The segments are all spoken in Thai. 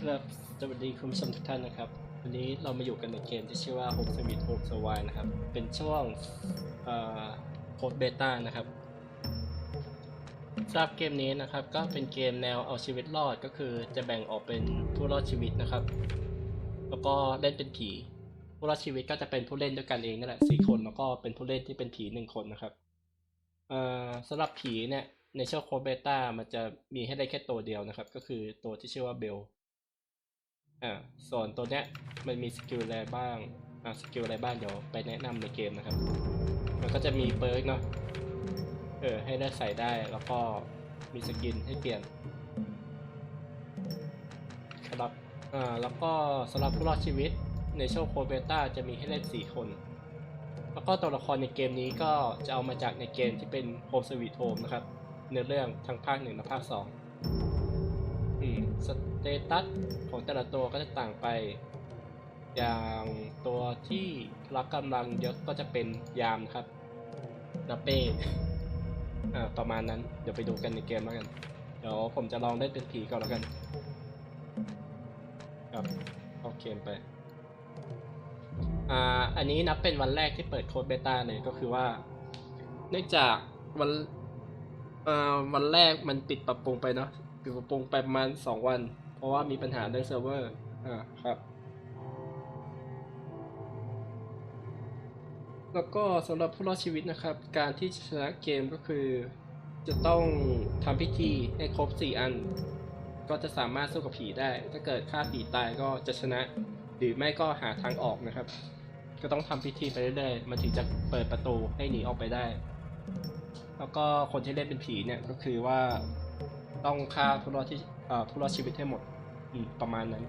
ครับ สวัสดีคุณผู้ชมทุกท่านนะครับ วันนี้เรามาอยู่กันในเกมที่ชื่อว่า Home Sweet Home s w i นะครับ เป็นช่วงโค้ดเบต้านะครับสำหรับเกมนี้นะครับ ก็เป็นเกมแนวเอาชีวิตรอดก็คือจะแบ่งออกเป็นผู้รอดชีวิตนะครับ แล้วก็เล่นเป็นผี ผู้รอดชีวิตก็จะเป็นผู้เล่นด้วยกันเองนั่นแหละสี่คนแล้วก็เป็นผู้เล่นที่เป็นผีหนึ่งคนนะครับสำหรับผีเนี่ยในช่วงโคดเบต้ามันจะมีให้ได้แค่ตัวเดียวนะครับ ก็คือตัวที่ชื่อว่าเบล อ่าส่วนตัวเนี้ยมันมีสกิลอะไรบ้างอ่าสกิลอะไรบ้างเดี๋ยวไปแนะนำในเกมนะครับ มันก็จะมีเปิร์กเนาะเออให้ได้ใส่ได้แล้วก็มีสกินให้เปลี่ยนครับอ่าแล้วก็สำหรับผู้รอดชีวิตในช่วงโคเบต้าจะมีให้เล่น4 คน แล้วก็ตัวละครในเกมนี้ก็จะเอามาจากในเกมที่เป็น Home Sweet Home นะครับเนื้อเรื่องทั้งภาคหนึ่งและภาคสอง สเตตัสของแต่ละตัวก็จะต่างไป อย่างตัวที่รับกำลังเยอะก็จะเป็นยามครับนาเป้ประมาณนั้น เดี๋ยวไปดูกันในเกมแล้วกัน เดี๋ยวผมจะลองเล่นเป็นผีก่อนแล้วกัน ครับเข้าเกมไป อ่า อันนี้นับเป็นวันแรกที่เปิดโค้ดเบต้าเลยก็คือว่า เนื่องจากวันอ่อวันแรกมันปิดปรับปรุงไปเนาะ ปิดปรับปรุงไปประมาณสองวัน เพราะว่ามีปัญหาเรื่องเซิร์ฟเวอร์ อ่าครับ แล้วก็สำหรับผู้รอดชีวิตนะครับ การที่ชนะเกมก็คือ จะต้องทำพิธีให้ครบ 4 อัน ก็จะสามารถสู้กับผีได้ ถ้าเกิดฆ่าผีตายก็จะชนะ หรือไม่ก็หาทางออกนะครับ ก็ต้องทำพิธีไปเรื่อยๆมันถึงจะเปิดประตูให้หนีออกไปได้ แล้วก็คนที่เล่นเป็นผีเนี่ยก็คือว่า ต้องฆ่าผู้รอดที่เอ่อผู้รชีวิตให้หมดอืมประมาณนั้น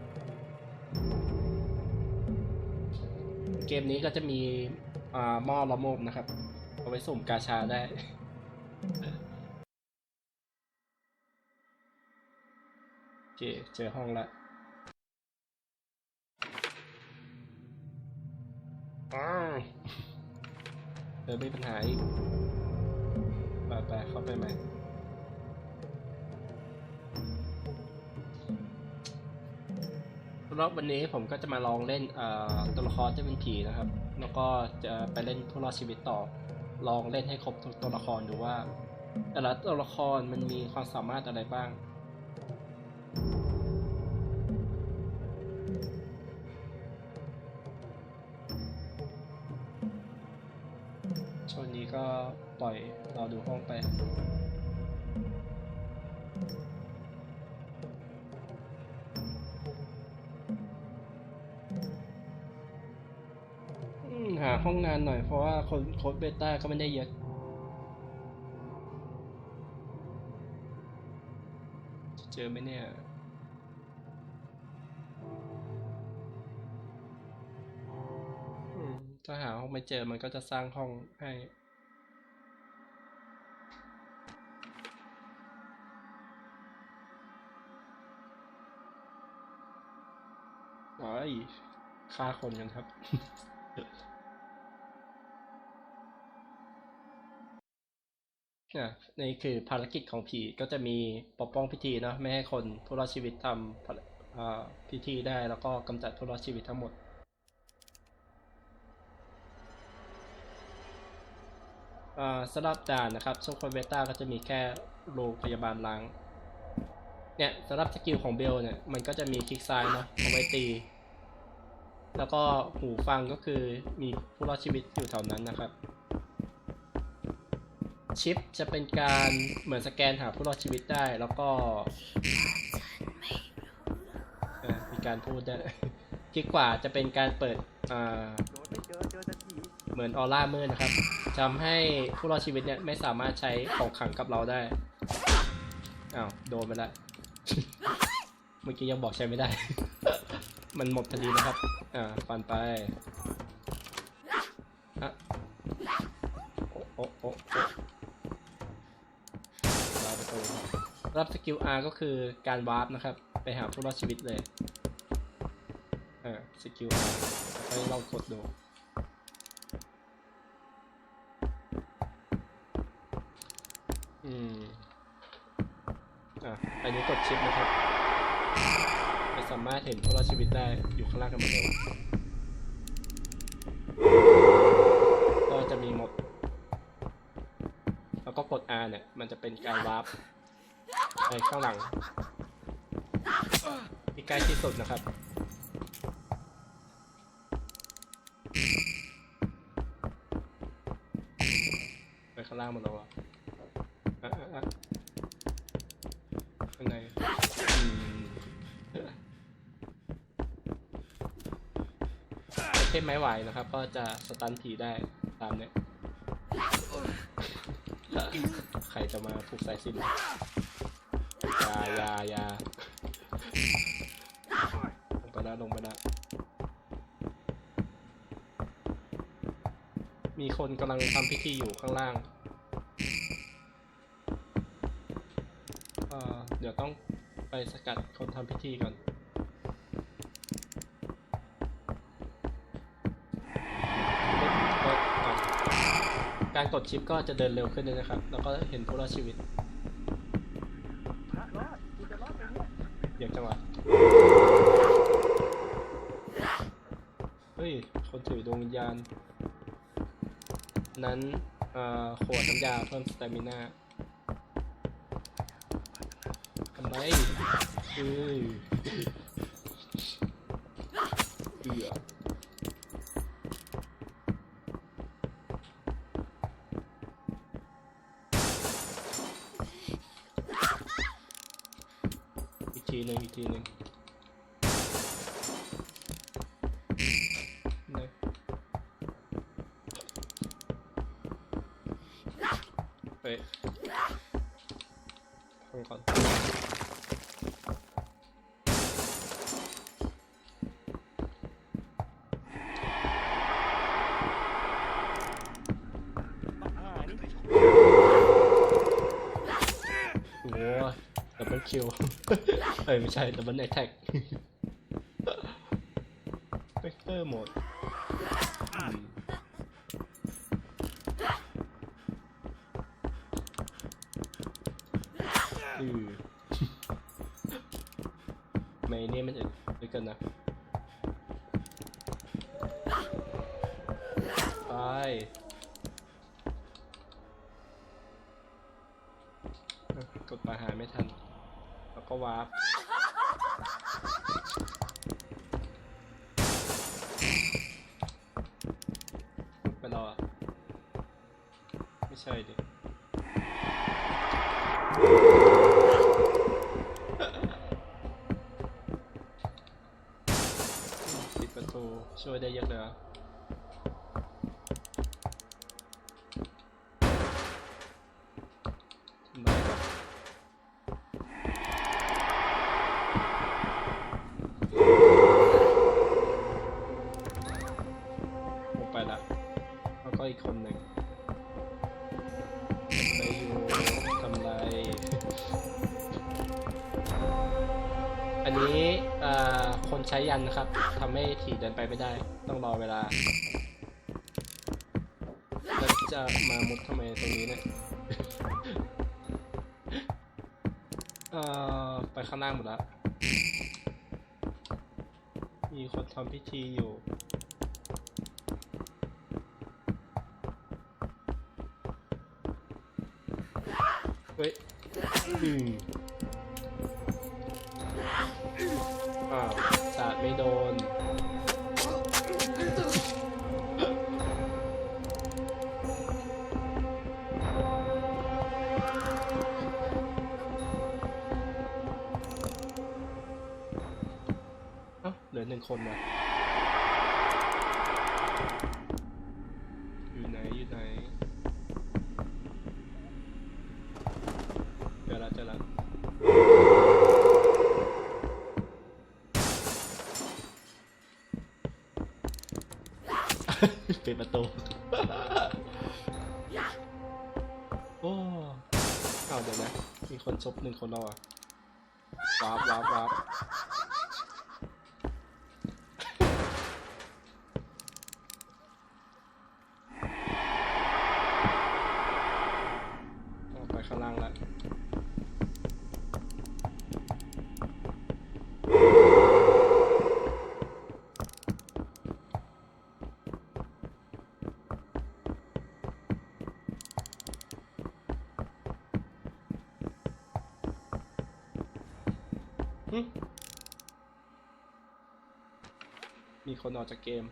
เกมนี้ก็จะมีอ่าหม้อละโมบนะครับ เอาไว้สุ่มกาชาได้โอเคเจอห้องละอ้าวเออไม่มีปัญหาอีกไปไปเข้าไปใหม่ รอบวันนี้ผมก็จะมาลองเล่นตัวละครที่เป็นผีนะครับ แล้วก็จะไปเล่นผู้รอดชีวิตต่อ ลองเล่นให้ครบทุกตัวละครดูว่า แต่ละตัวละครมันมีความสามารถอะไรบ้าง ช่วงนี้ก็ปล่อยเราดูห้องไป หาห้องนานหน่อยเพราะว่าคนโค้ดเบต้าก็ไม่ได้เยอะจะเจอไหมเนี่ยอืมถ้าหาห้องไม่เจอมันก็จะสร้างห้องให้อ๋อยฆ่าคนกันครับ อะนี่คือภารกิจของผีก็จะมีปกป้องพิธีเนอะไม่ให้คนผู้รอดชีวิตทำพิธีได้แล้วก็กำจัดผู้รอดชีวิตทั้งหมดสำหรับด่านนะครับช่วงคนเบต้าก็จะมีแค่โรงพยาบาลล้างเนี่ยสำหรับสกิลของเบลเนี่ยมันก็จะมีคลิกซ้ายเนาะเอาไว้ตี แล้วก็หูฟังก็คือมีผู้รอดชีวิตอยู่แถวนั้นนะครับ ชิปจะเป็นการเหมือนสแกนหาผู้รอดชีวิตได้ แล้วก็เออมีการพูดได้คลิกขวาจะเป็นการเปิดอ่าเหมือนออร่ามืดนะครับทำให้ผู้รอดชีวิตเนี่ยไม่สามารถใช้ของขังกับเราได้อ้าวโดนไปละเมื่อกี้ยังบอกใช้ไม่ได้ มันหมดพอดีนะครับ อ่าฟันไปอะโอ้โอ้โอ้โอ้ รับสกิล R ก็คือการวาร์ปนะครับ ไปหาผู้รอดชีวิตเลยเอ่อสกิล R ไปลองกดดูอืมอะอันนี้กดชิปนะครับจะสามารถเห็นผู้รอดชีวิตได้อยู่ข้างล่างกันหมดเลยก็จะมีหมด เนี่ย มันจะเป็นการวาร์ปไปข้างหลังที่ใกล้ที่สุดนะครับ ไปข้างล่างหมดแล้วอะอะอ่ข้างในเทพไม้ไหวนะครับ ก็จะสตันทีได้ตามเนี้ย ใครจะมาผูกสายสินยายายาลงไปนะลงไปนะมีคนกำลังทำพิธีอยู่ข้างล่างเดี๋ยวต้องไปสกัดคนทำพิธีก่อน การกดชิปก็จะเดินเร็วขึ้นด้วยนะครับ แล้วก็เห็นพลังชีวิต เดี๋ยจังหวะเฮ้ย คนถือดวงวิญญาณ นั้นขวดน้ำยาเพิ่มสเตมิน่าทำไมเออเดือ เอ้ยไม่ใช่ดับเบิลแอทแท็กเวกเตอร์หมดอือไม่เนี่ยมันอึดด้วยกันนะไป วาร์ปไปรอไม่ใช่ดิปิดประตูช่วยได้เยอะเลย ยันนะครับทำให้ถีเดินไปไม่ได้ ต้องรอเวลาแล้วจะมามุดทำไมตรงนี้เนี่ยเอ่อไปข้างล่างหมดแล้วมีคนทำพิธีอยู่ นึ่งคนนะอยู่ไหน อยู่ไหนเจอละเจอละเป็นประตูโอ้เอาเดี๋ยวนะ มีคนซบหนึ่งคนแล้วอะวาบวาบวาบ คนออกจากเกม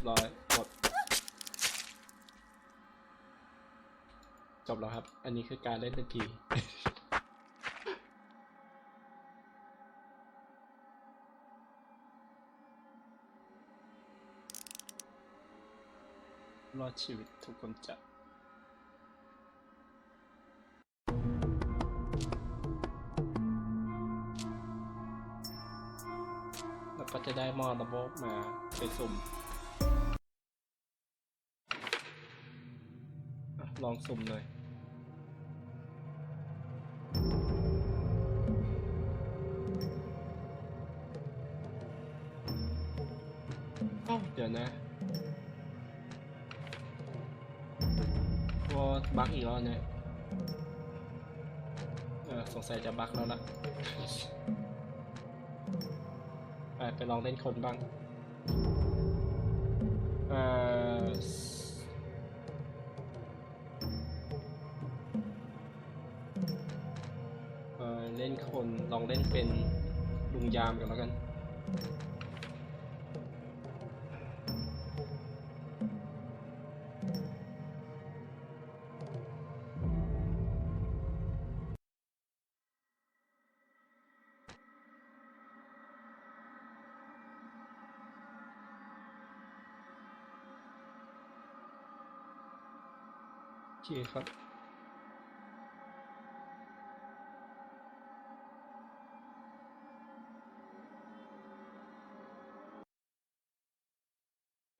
บร้อยหมดจบแล้วครับ อันนี้คือการเล่นเป็นผีรอดชีวิตทุกคนจะแล้วก็จะได้มอระบบมาไปสุ่ม ลองสุ่มหน่อยอ้าวเดี๋ยวนะวอบักอีกแล้วเนี่ยเออสงสัยจะบักแล้วล่ะ ไปไปลองเล่นคนบ้าง เออเอ ลองเล่นเป็นลุงยามกันแล้วกันโอเคครับ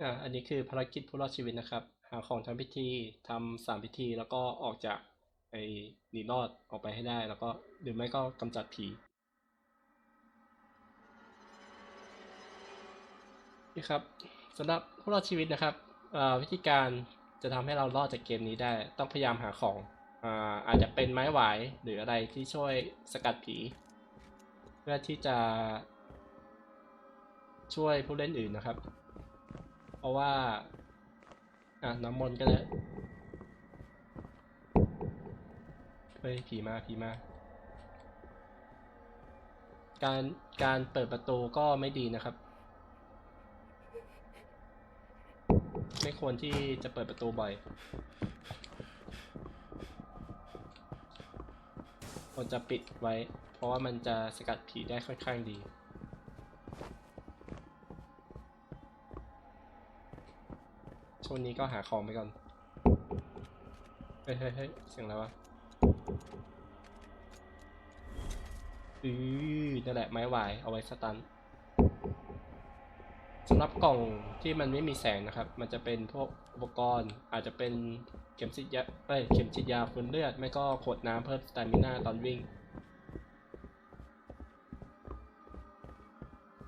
อ่าอันนี้คือภารกิจผู้รอดชีวิตนะครับ หาของทำพิธีทำสามพิธีแล้วก็ออกจากไอ้หนีรอดออกไปให้ได้ แล้วก็หรือไม่ก็กำจัดผีนี่ครับสำหรับผู้รอดชีวิตนะครับอ่าวิธีการจะทำให้เรารอดจากเกมนี้ได้ ต้องพยายามหาของอ่าอาจจะเป็นไม้หวายหรืออะไรที่ช่วยสกัดผี เพื่อที่จะช่วยผู้เล่นอื่นนะครับ เพราะว่า อะน้ำมนต์ก็ได้เฮ้ยผีมาผีมา การการเปิดประตูก็ไม่ดีนะครับ ไม่ควรที่จะเปิดประตูบ่อยควรจะปิดไว้ เพราะว่ามันจะสกัดผีได้ค่อนข้างดี ช่วงนี้ก็หาของไปก่อน เฮ้ยเฮ้ยเสียงอะไรวะอือนั่นแหละไม้หวายเอาไว้สตันสำหรับกล่องที่มันไม่มีแสงนะครับ มันจะเป็นพวกอุปกรณ์อาจจะเป็นเข็มฉีดยาเอ้ยเข็มฉีดยาฟื้นเลือด ไม่ก็ขวดน้ำเพิ่มสตามิน่าตอนวิ่ง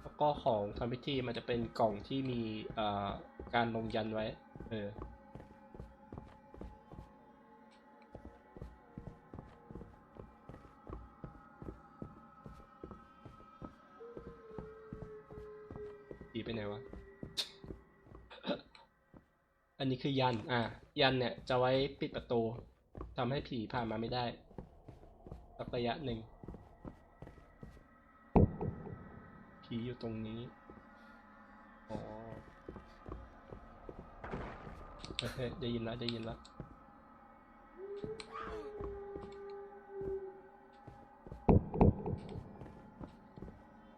แล้วก็ของทำพิธีมันจะเป็นกล่องที่มีการลงยันไว้ เออผีไปไหนวะ อันนี้คือยัน อะ ยันเนี่ยจะไว้ปิดประตูทำให้ผีผ่านมาไม่ได้สักระยะหนึ่ง ผีอยู่ตรงนี้ อ๋อเฮ้ยเฮ้ย ได้ยินล้วได้ยินล้ว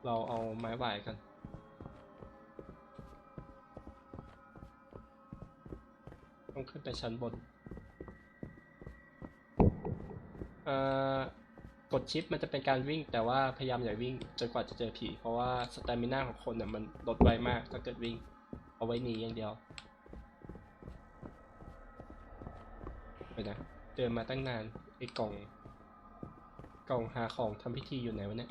เราเอาไม้หวายกัน ต้องขึ้นไปชั้นบนอ่อกดชิปมันจะเป็นการวิ่ง แต่ว่าพยายามอย่าวิ่งจนกว่าจะเจอผี เพราะว่าสตมิน่าของคนเนี่ยมันลดไวมากถ้าเกิดวิ่ง เอาไว้หนีอย่างเดียว เดินมาตั้งนานไอ้กล่อง กล่องหาของทำพิธีอยู่ไหนวะเนี่ย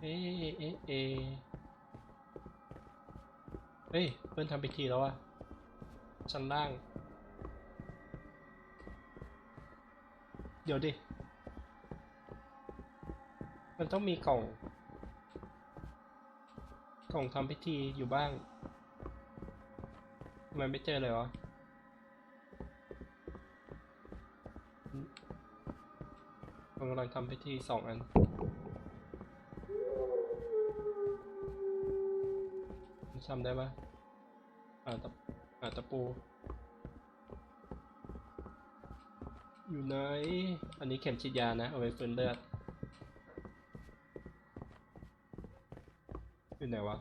เอ๊ะเอ๊ะเอ๊ะเฮ้ย เพื่อนทำพิธีแล้วอะชั้นล่าง เดี๋ยวดิ มันต้องมีกล่อง กล่องทำพิธีอยู่บ้างทำไมไม่เจอเลยวะอืมมันกำลังทำพิธีสองอันจำได้ปะอ่าตะอ่าตะปู อยู่ไหน อันนี้เข็มฉีดยานะ เอาไว้ฟื้นเลือด อยู่ ไหนวะ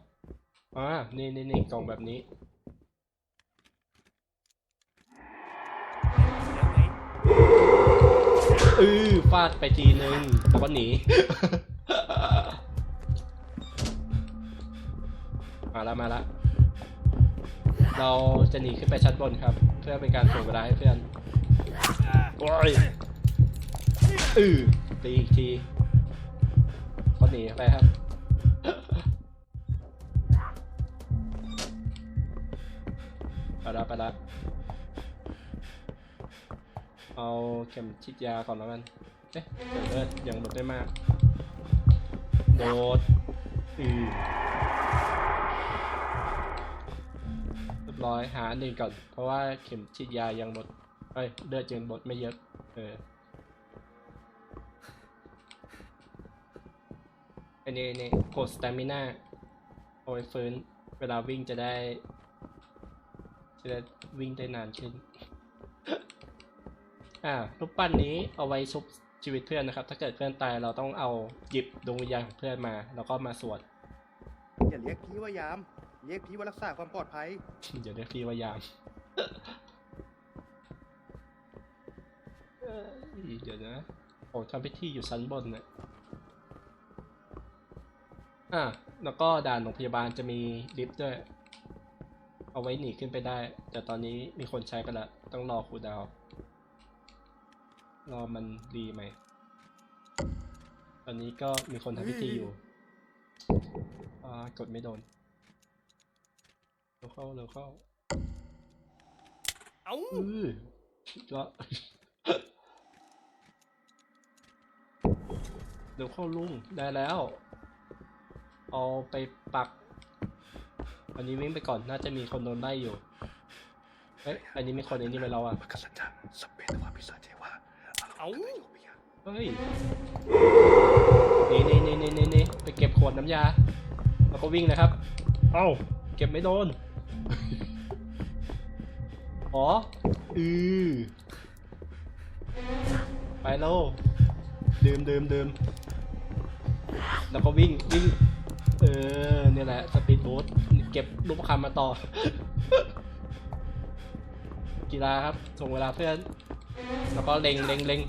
อ่านี่นี่นี่กล่องแบบนี้อือฟาดไปทีนึงแล้วก็หนีมาแล้วมาแล้วเราจะหนีขึ้นไปชั้นบนครับ เพื่อเป็นการถ่วงเวลาให้เพื่อนโอ้ยอือตีอีกทีก็หนีไปครับ ไปละไปละเอาเข็มฉีดยาก่อนแล้วกันเอ๊ะเดี๋ยวเลือดยังลดได้มาก โดดอือเรียบร้อยหาอันหนึ่งก่อน เพราะว่าเข็มฉีดยายังลดเอ้ยเลือดยังลดไม่เยอะ เอออันนี้นนี่กดสตามิน่าเอาไว้ฟื้น เวลาวิ่งจะได้ จะได้วิ่งได้นานขึ้น อ่ารูปปั้นนี้เอาไว้ชุบชีวิตเพื่อนนะครับ ถ้าเกิดเพื่อนตายเราต้องเอาหยิบดวงวิญญาณของเพื่อนมา แล้วก็มาสวดอย่าเรียกพี่ว่ายาม เรียกพี่ว่ารักษาความปลอดภัย เดี๋ยวเรียกพี่ว่ายามเอ้ยเดี๋ยวนะผมทำพิธีอยู่ชั้นบนเนี่ยอะแล้วก็ด่านโรงพยาบาลจะมีลิฟต์ด้วย เอาไว้หนีขึ้นไปได้ แต่ตอนนี้มีคนใช้กันละ ต้องรอคูลดาวน์รอมันดีไหม ตอนนี้ก็มีคนทำพิธีอยู่อ่ากดไม่โดนเร็วเข้าเร็วเข้า เอ้าอือก็เดี๋ยวเข้าลุงได้แล้ว เอาไปปัก อันนี้วิ่งไปก่อนน่าจะมีคนโดนไล่อยู่เอ้ย อันนี้มีคนไอ้นี่ไปแล้วอะพระกษัตริย์สัพเพทวาพิสาเทวาเอ้าเฮ้ย นี่นี่นี่นี่นี่นี่ไปเก็บขวดน้ำยา แล้วก็วิ่งนะครับ เอ้า เก็บไม่โดน อ๋อ อือไปแล้วดื่มดื่มดื่มแล้วก็วิ่งวิ่ง เออ เนี่ยแหละ สปีดโบ๊ท เก็บรูปประคำมาต่อ กีฬาครับส่งเวลาเพื่อน แล้วก็เล็งเล็งเล็ง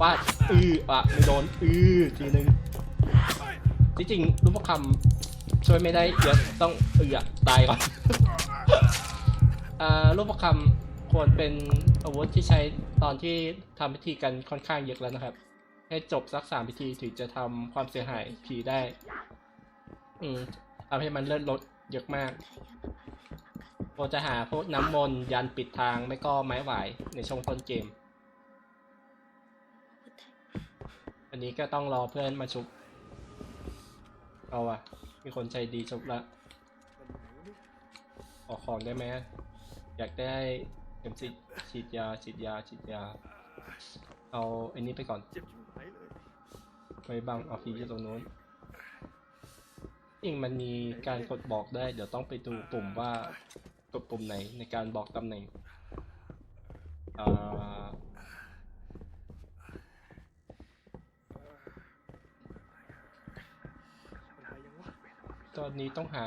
ฟาดอือปะไม่โดนอือทีนึงที่จริงรูปประคำช่วยไม่ได้เยอะต้องเอือตายก่อนอ่ารูปประคำควรเป็นอาวุธที่ใช้ตอนที่ทำพิธีกันค่อนข้างเยอะแล้วนะครับ ให้จบสักสามพิธีถึงจะทำความเสียหายผีได้ อืมทำให้มันเลื่อนลด เยอะมากเราจะหาพวกน้ำมนต์ยันปิดทางไม่ก็ไม้หวายในช่วงต้นเกม อันนี้ก็ต้องรอเพื่อนมาชุบ เอาอะมีคนใจดีชุบละขอของได้ไหมอยากได้เข็มฉีดฉีดยาฉีดยาฉีดยา เอาอันนี้ไปก่อนเจ็บอยู่ไหนเลยไว้บังออฟฟิศอยู่ตรงนู้น จริงมันมีการกดบอกได้ เดี๋ยวต้องไปดูปุ่มว่ากดปุ่มไหนในการบอกตำแหน่งอ่าตอนนี้ต้องหา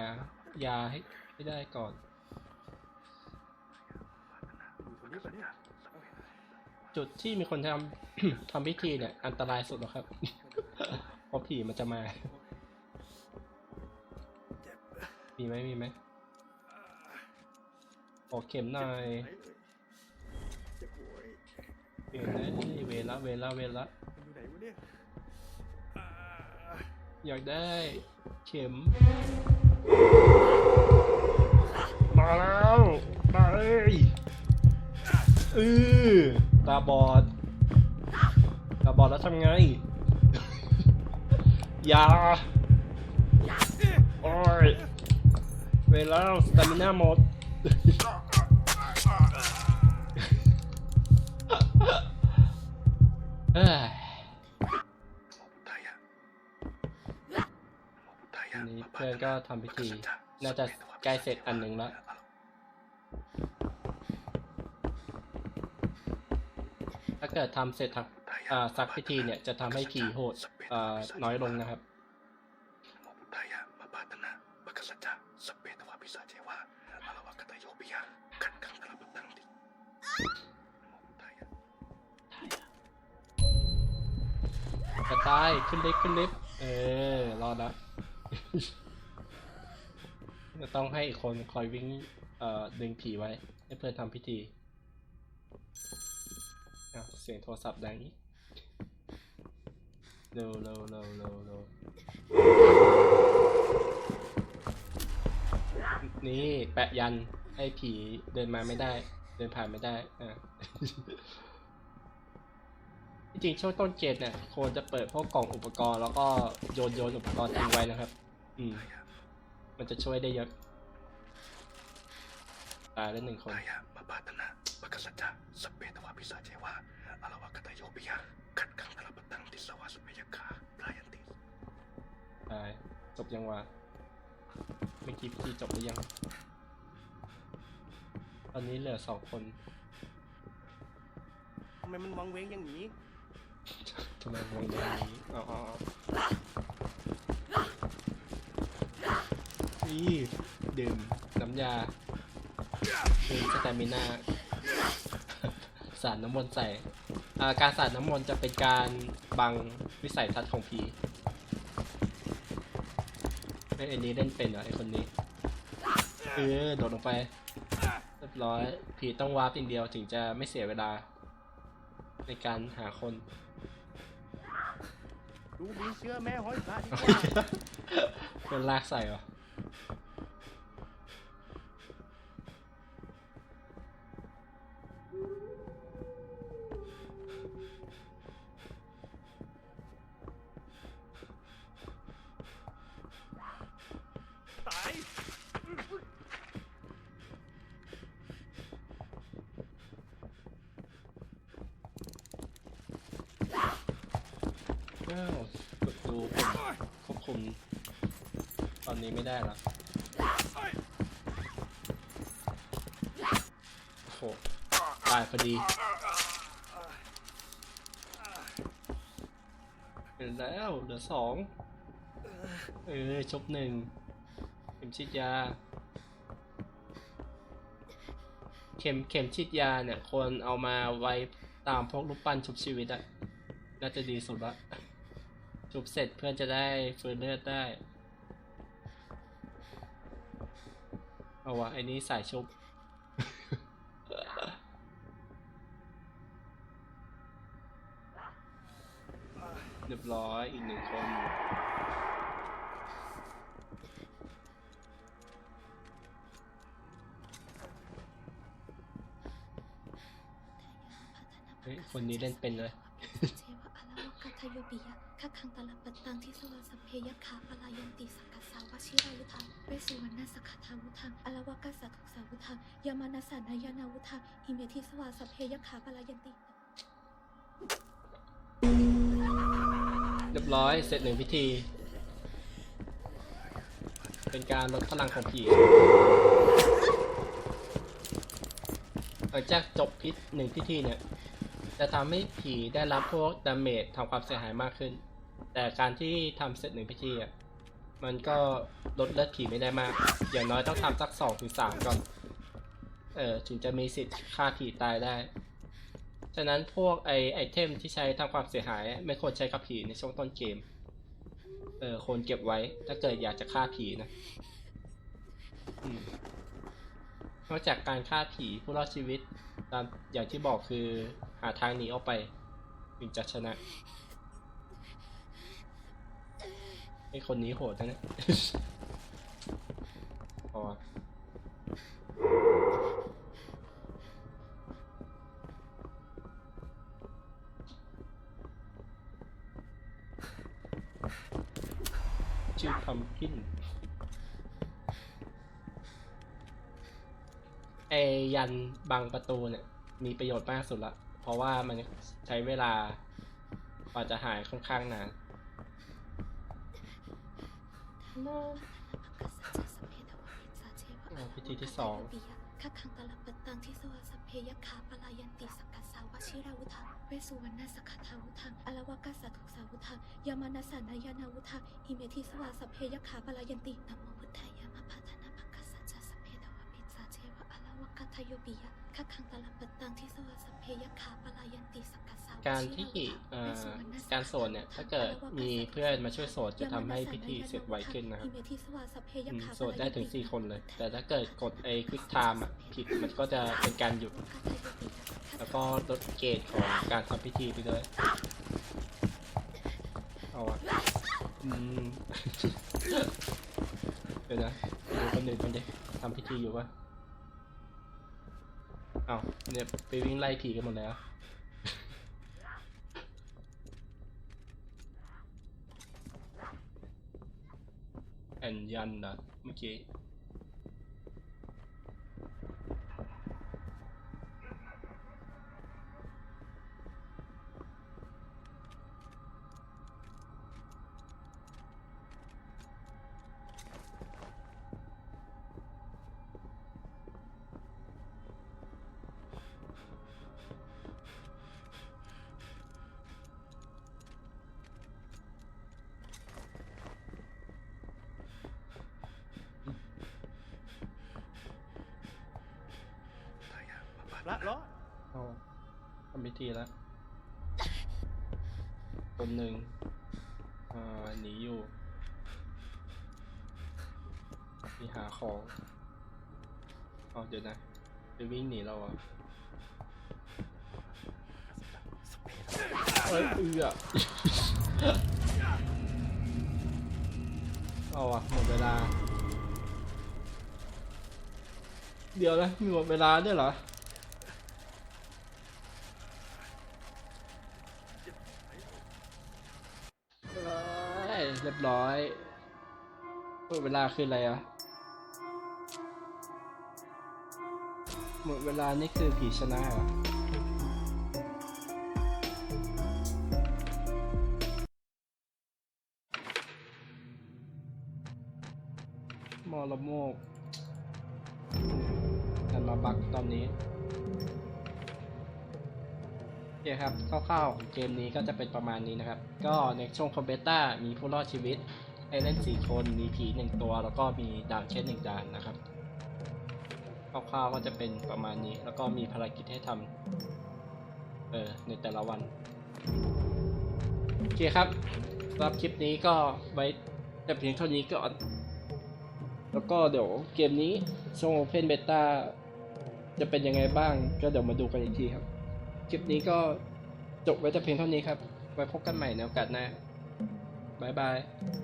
ยาให้ให้ได้ก่อนจุดที่มีคนทำ ทำพิธีเนี่ย อันตรายสุดหรอครับ เพราะผีมันจะมา มีไหมมีไหมขอเข็มหน่อยไหนเลยเจ็บหัวไอ้เวลาเวลาเวลาเวลามันอยู่ไหนวะเนี่ยอ่าอยากได้เข็ม มาแล้วมาเลยเออตาบอดตาบอดแล้วทำไง อย่าโอ้ย เวลาสตามิน่าหมด เอ้ยอันนี้เพื่อนก็ทำพิธีน่าจะใกล้เสร็จอันหนึ่งแล้ว ถ้าเกิดทำเสร็จทักอ่าสักพิธีเนี่ยจะทำให้ผีโหดอ่าน้อยลงนะครับายขึ้นลิฟต์ขึ้นลิฟต์เออรอดละจะต้องให้อีกคนคอยวิ่งเอ่อดึงผีไว้ ให้เพื่อนทำพิธีอ้าวเสียงโทรศัพท์ดังอีกเร็วเร็วเร็วเร็วเร็วนี่แปะยันให้ผีเดินมาไม่ได้ เดินผ่านไม่ได้อะ จริงๆช่วงต้นเกมเนี่ยควรจะเปิดพวกกล่องอุปกรณ์แล้วก็โยนโยนอุปกรณ์ทิ้งไว้นะครับ อืม มันจะช่วยได้เยอะตายแล้วหนึ่งคนทายะมาปาตนะปะกสัจจะสพเพทวาปิสาเจวะอารวะกตโยปิยะขันขังตระปัตตังติสวาสเปยกาพลายันติตายจบยังวะเมื่อกี้พิธีจบหรือยัง ตอนนี้เหลือสองคน ทำไมมันวังเวงอย่างนี้ ทำไมวงเดียวนี้อ๋อนี่ดื่มน้ำยาดื่มสแตมิน่าสาดน้ำมนต์ใส่การสาดน้ำมนต์จะเป็นการบังวิสัยทัศน์ของผีไอ้ยอันนี้เล่นเป็นเหรอไอ้คนนี้เออโดดลงไปเรียบร้อยผีต้องวาร์ปอย่างเดียวถึงจะไม่เสียเวลาในการหาคน ดูดีเชื่อแม่ห้อยพระดีกว่าเป็นลากใส่เหรอ คุม ตอนนี้ไม่ได้ละโอ้โหตายพอดีเห็นแล้วเหลือสองเออชบหนึ่งเข็มฉีดยา เข็มเข็มฉีดยาเนี่ยควรเอามาไว้ตามพวกรูปปั้นชุบชีวิตอะน่าจะดีสุดละ ชุบเสร็จเพื่อนจะได้ฟื้นเลือดได้ เอาวะไอ้นี้สายชุบ เรียบร้อยอีกหนึ่งคนเฮ้ยคนนี้เล่นเป็นเลย อลาวกัตโยปิยะคคังตะลัปปตังที่สวาสเพยคาปลายันติสักกะสาวชิรายุทังเวสสุวรรณสักขาวุทังอลวกัสสะทุกสาวุทังยามานัสานายานาวุทังอิเมทิสวาสเพยคาปลายันติ เรียบร้อยเสร็จหนึ่งพิธี เป็นการลดพลังของผีหลังจากจบพิษหนึ่งพิธีเนี่ย จะทำให้ผีได้รับพวกดาเมจทำความเสียหายมากขึ้น แต่การที่ทำเสร็จหนึ่งพิธีอะมันก็ลดเลือดผีไม่ได้มาก อย่างน้อยต้องทำสักสองถึงสามก่อน เออถึงจะมีสิทธิ์ฆ่าผีตายได้ ฉะนั้นพวกไอไอเทมที่ใช้ทำความเสียหาย ไม่ควรใช้กับผีในช่วงต้นเกม เออควรเก็บไว้ ถ้าเกิดอยากจะฆ่าผีนะอนอกจากการฆ่าผีผู้รอดชีวิตตามอย่างที่บอกคือ หาทางหนีออกไปถึงจะชนะไอคนนี้โหดนะเนี่ยพอชื่อพัมกินไอยันบังประตูเนี่ย มีประโยชน์มากสุดละ เพราะว่ามันใช้เวลากว่าจะหายค่อนข้างนานพิธีที่สองข้าคังตลับปัตตังที่สวาสเพยขาปลายันติสักกะสาวชิราวุธังเวสุวรรณสักขทาวุธังอลวกัสสะทุสาวุธังยามานัสานายานาวุธังอิเมทิสวาสเพยขาปลายันตินโมพุทธายะมะพัฒนะอลวกัตโยปิยะข้าคังตลับปัตตังที่สวาสพเพยขาปลายันติสักกะสาวการที่เอ่อการโสวดเนี่ยถ้าเกิดมีเพื่อนมาช่วยโสวดจะทำให้พิธีเสร็จไวขึ้นนะครับอืมโสวดได้ถึงสี่คนเลย แต่ถ้าเกิดกดไอ้ควิกไทม์ผิดมันก็จะเป็นการหยุด แล้วก็ลดเกรดของการทำพิธีไปด้วยเอาอะอืมเดี๋ยวนะดูคนอื่นคนเด็กทำพิธีอยู่ปะ เอาเนี่ยไปวิ่งไล่ผีกันหมดแล้ว แอนยันนะเมื่อกี้ะมาปาพระตรนะอเอาทำพิธีแล้วคนหนึ่งอ่าหนีอยู่มีหาของเอาเดี๋ยวนะไปวิ่งหนีเราอะเอ้ยเอือเอาอะหมดเวลา เดี๋ยวนะมีหมดเวลาด้วยเหรอ เอ้ยเร้อยหมดเวลาคืออะไรอะหมดเวลานี่คือผีชนะเหรอมอละโมก โอเคครับคร่าวๆของเกมนี้ก็จะเป็นประมาณนี้นะครับ ก็ในช่วงคอมเบต้ามีผู้รอดชีวิตให้เล่น4คนมีผีหนึ่งตัว แล้วก็มีด่านเช่นหนึ่งด่านนะครับคร่าวๆก็จะเป็นประมาณนี้ แล้วก็มีภารกิจให้ทำเออในแต่ละวันโอเคครับสำหรับคลิปนี้ก็ไว้แต่เพียงเท่านี้ก่อน แล้วก็เดี๋ยวเกมนี้ช่วง Open Beta จะเป็นยังไงบ้าง ก็เดี๋ยวมาดูกันอีกทีครับ ลิปนี้ก็จบไว้แต่เพียงเท่านี้ครับ ไว้พบกันใหม่ในโอกาสหน้า บ๊ายบาย